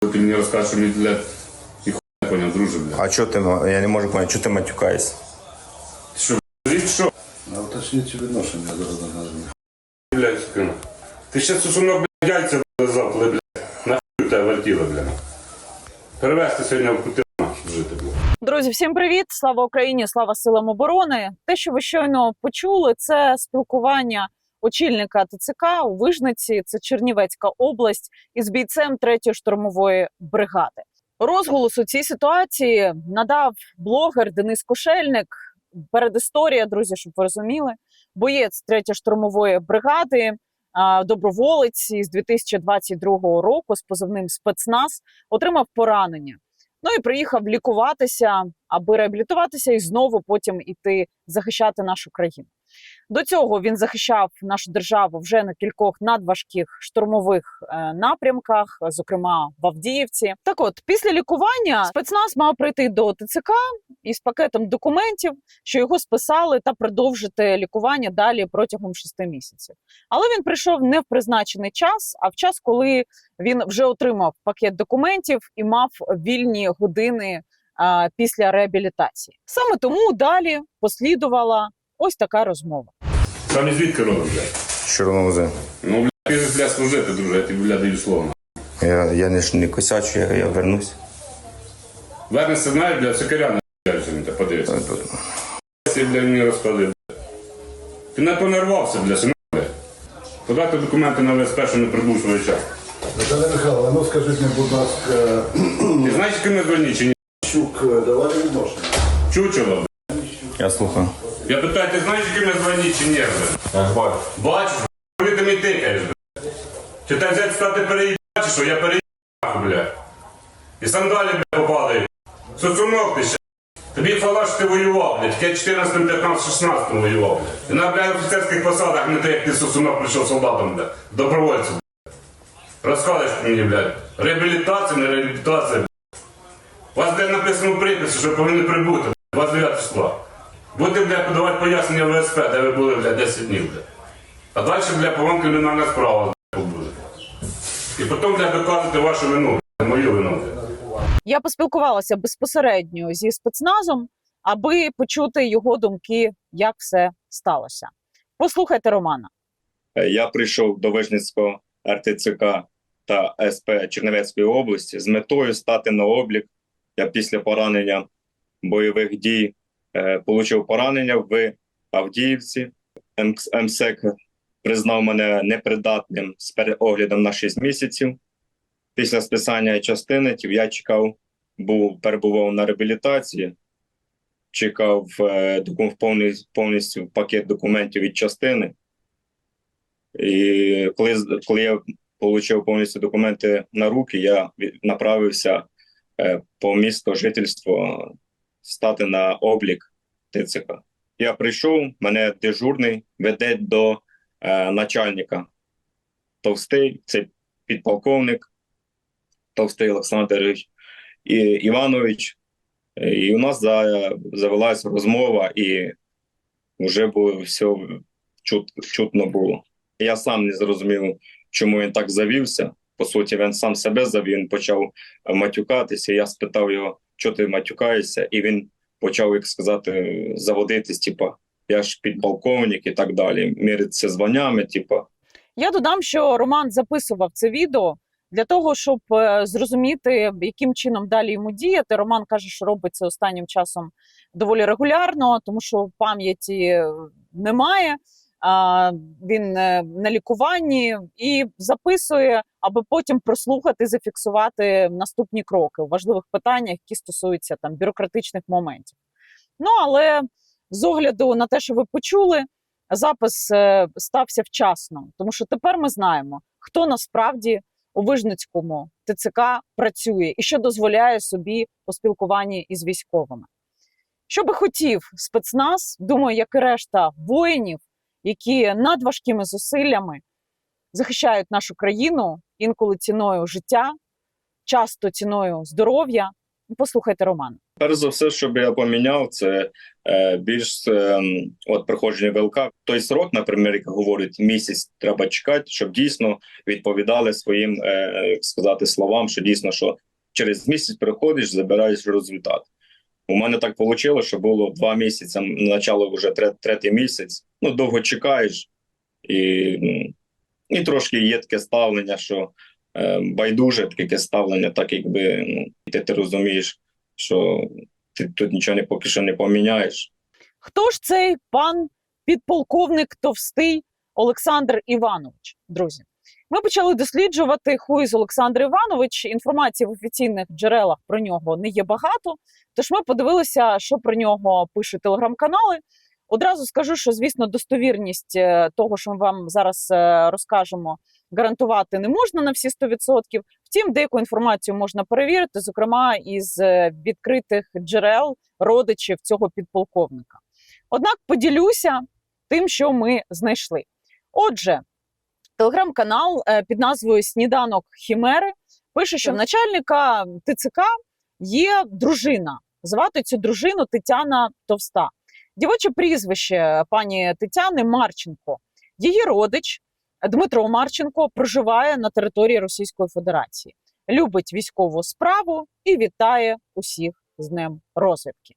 Ти мені розкажеш, що мені, блядь, і хуй не поняв, друже, блядь. А чого ти, ма- я не можу поняти, чого ти матюкаєшся? Ти що, блядь, що? А уточніть відношення зараз нагадую. Блядь, скину. Ти ще сусунок, блядь, яйця коли, блядь, нахуй тебе вертіло, блядь. Перевезти сьогодні в кути жити, блядь. Друзі, всім привіт! Слава Україні! Слава силам оборони! Те, що ви щойно почули, це спілкування очільника ТЦК у Вижниці, це Чернівецька область, із бійцем 3-ї штурмової бригади. Розголос у цій ситуації надав блогер Денис Кошельник. Передісторія, друзі, щоб ви розуміли, боєць 3-ї штурмової бригади, доброволець із 2022 року з позивним спецназ отримав поранення. Ну і приїхав лікуватися, аби реабілітуватися і знову потім іти захищати нашу країну. До цього він захищав нашу державу вже на кількох надважких штурмових е, напрямках, зокрема в Авдіївці. Так, от після лікування спецназ мав прийти до ТЦК із пакетом документів, що його списали та продовжити лікування далі протягом шести місяців. Але він прийшов не в призначений час, а в час, коли він вже отримав пакет документів і мав вільні години після реабілітації. Саме тому далі послідувала ось така розмова. Сам і звідки родом, блядь? Чорноузи. Ну, блядь, ти ж, блядь, служити, друже, я тобі, блядь, даю слово. Я, я не, ж не косячу, я, я вернусь. Вернешся, знаєш, блядь, сокиря на блядь, сьогодні, ти подивишся. Ти, блядь, мені розказує, блядь. Ти не понервався, блядь, синок, блядь. Подати документи на ВСП, що не прибув свого часу. Наталя Михайловна, ну скажіть мені, будь ласка, Ти знаєш, ким ми звольні чи ні? щук е, давали відношення? Чучело, блядь. Я слухаю. Я питаю, ти знаєш, ким ми звольні чи ні, блядь? Бачиш, коли ти мені тикаєш, блядь. Чи ти взяти стати переїб, бачиш, що я переїбав, блядь. І сандалі, блядь, попали. Сосунок ти ще. Тобі хвала, що ти воював, блядь. Я 14, 15, 16 воював, блядь. Ти на, блядь, офіцерських посадах не те, як ти сосунок прийшов солдатом, блядь. Добровольцем, блядь. Розказуєш мені, блядь. Реабілітація, не реабілітація, блядь. У вас де написано в приписі, що повинні прибути, блядь, 29 числа. Будете, блядь, подавати пояснення в ВСП, де ви були, блядь, 10 днів, блядь. А далі, блядь, по вам кримінальна справа, блядь, буде. І потім, блядь, доказувати вашу вину, блядь, мою вину, блядь. Я поспілкувалася безпосередньо зі спецназом, аби почути його думки, як все сталося. Послухайте Романа. Е, Я прийшов до Вижницького РТЦК та СП Чернівецької області з метою стати на облік. Я після поранення бойових дій е, отримав поранення в Авдіївці. МСЕК признав мене непридатним з переоглядом на 6 місяців. Після списання частини я чекав, був перебував на реабілітації, чекав е, повністю пакет документів від частини. І коли, коли я отримав повністю документи на руки, я направився е, по місту жительство стати на облік ТЦК. Я прийшов, мене дежурний веде до е, начальника Товстий, це підполковник Товстий Олександр і, Іванович. Е, І у нас за, завелася розмова, і вже було все чут, чутно було. Я сам не зрозумів, чому він так завівся. По суті, він сам себе завів, він почав матюкатися. Я спитав його, що ти матюкаєшся, і він почав, як сказати, заводитись, типа, я ж підполковник і так далі. Міритися званнями, типа. Я додам, що Роман записував це відео для того, щоб е, зрозуміти, яким чином далі йому діяти. Роман каже, що робить це останнім часом доволі регулярно, тому що пам'яті е, немає. Він е, на лікуванні і записує, аби потім прослухати, зафіксувати наступні кроки у важливих питаннях, які стосуються там бюрократичних моментів. Ну але з огляду на те, що ви почули, запис е, стався вчасно, тому що тепер ми знаємо, хто насправді у Вижницькому ТЦК працює і що дозволяє собі у спілкуванні із військовими. Що би хотів спецназ, думаю, як і решта воїнів, які надважкими зусиллями захищають нашу країну інколи ціною життя, часто ціною здоров'я, Послухайте Роман. Перш за все, що би я поміняв, це е, більш е, от проходження ВЛК. Той срок, наприклад, як говорять, місяць треба чекати, щоб дійсно відповідали своїм, е, сказати, словам, що дійсно, що через місяць приходиш, забираєш результат. У мене так вийшло, що було два місяці, начало вже тре- третій місяць. Ну, довго чекаєш, і, і трошки є таке ставлення, що е, байдуже таке ставлення, так якби ну, ти, ти розумієш, що ти тут нічого не поки що не поміняєш. Хто ж цей пан підполковник товстий Олександр Іванович? Друзі, ми почали досліджувати хуїз Олександр Іванович. Інформації в офіційних джерелах про нього не є багато. Тож ми подивилися, що про нього пишуть телеграм-канали. Одразу скажу, що звісно достовірність е, того, що ми вам зараз е, розкажемо, гарантувати не можна на всі 100%. Втім, деяку інформацію можна перевірити, зокрема із е, відкритих джерел родичів цього підполковника. Однак поділюся тим, що ми знайшли. Отже, телеграм-канал е, під назвою Сніданок Хімери пише, що в начальника ТЦК є дружина. Звати цю дружину Тетяна Товста. Дівоче прізвище пані Тетяни Марченко. Її родич Дмитро Марченко проживає на території Російської Федерації, любить військову справу і вітає усіх з Днем розвідки.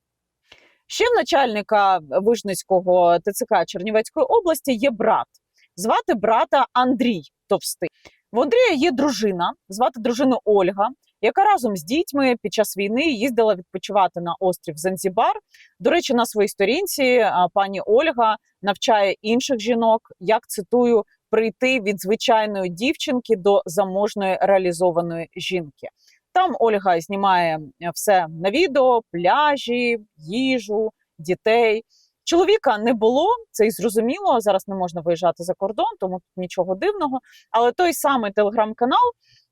Ще в начальника Вижницького ТЦК Чернівецької області є брат. Звати брата Андрій Товстий. В Андрія є дружина, звати дружину Ольга, яка разом з дітьми під час війни їздила відпочивати на острів Занзібар. До речі, на своїй сторінці пані Ольга навчає інших жінок, як цитую, прийти від звичайної дівчинки до заможної реалізованої жінки. Там Ольга знімає е, все на відео, пляжі, їжу, дітей. Чоловіка не було, це і зрозуміло. Зараз не можна виїжджати за кордон, тому тут нічого дивного. Але той самий телеграм-канал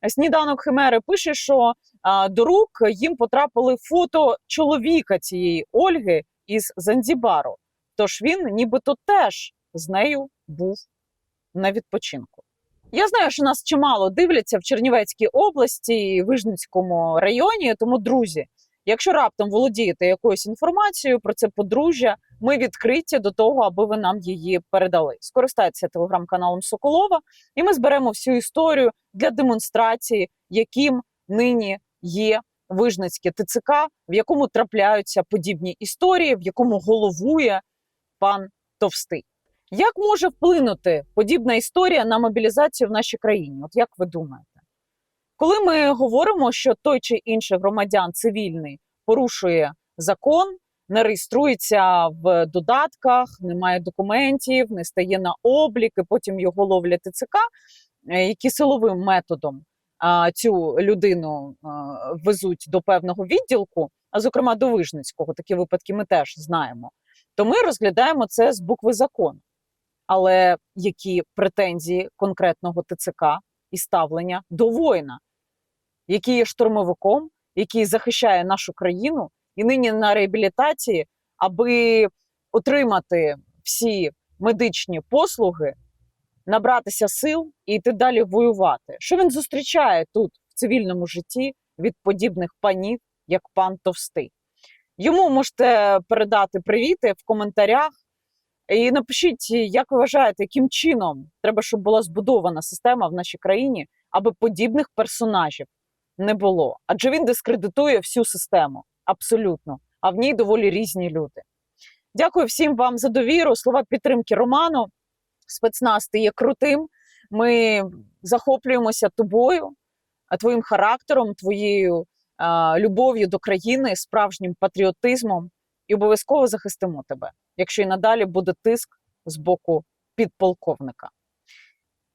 Сніданок Химери пише, що а, до рук їм потрапили фото чоловіка цієї Ольги із Занзібару. Тож він нібито теж з нею був на відпочинку. Я знаю, що нас чимало дивляться в Чернівецькій області Вижницькому районі. Тому, друзі, якщо раптом володієте якоюсь інформацією про це подружжя, ми відкриті до того, аби ви нам її передали. Скористайтеся телеграм-каналом Соколова, і ми зберемо всю історію для демонстрації, яким нині є Вижницьке ТЦК, в якому трапляються подібні історії, в якому головує пан Товстий. Як може вплинути подібна історія на мобілізацію в нашій країні? От як ви думаєте? Коли ми говоримо, що той чи інший громадян цивільний порушує закон, не реєструється в додатках, не має документів, не стає на облік, і потім його ловлять ТЦК, е, які силовим методом цю людину везуть до певного відділку, а зокрема до Вижницького, такі випадки ми теж знаємо, то ми розглядаємо це з букви закону. Але які претензії конкретного ТЦК і ставлення до воїна, який є штурмовиком, який захищає нашу країну і нині на реабілітації, аби отримати всі медичні послуги, набратися сил і йти далі воювати. Що він зустрічає тут в цивільному житті від подібних панів, як пан Товстий? Йому можете передати привіти в коментарях. І напишіть, як ви вважаєте, яким чином треба, щоб була збудована система в нашій країні, аби подібних персонажів не було. Адже він дискредитує всю систему абсолютно, а в ній доволі різні люди. Дякую всім вам за довіру. Слова підтримки Роману. Спецназ ти є крутим. Ми захоплюємося тобою, твоїм характером, твоєю а, любов'ю до країни, справжнім патріотизмом і обов'язково захистимо тебе, якщо і надалі буде тиск з боку підполковника.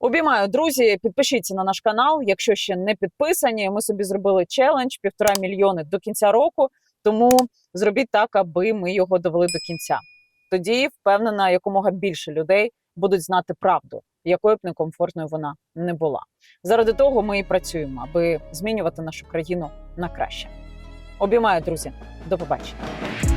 Обіймаю, друзі, підпишіться на наш канал, якщо ще не підписані. Ми собі зробили челендж півтора мільйони до кінця року. Тому зробіть так, аби ми його довели до кінця. Тоді впевнена, якомога більше людей будуть знати правду, якою б некомфортною вона не була. Заради того ми і працюємо, аби змінювати нашу країну на краще. Обіймаю, друзі, до побачення.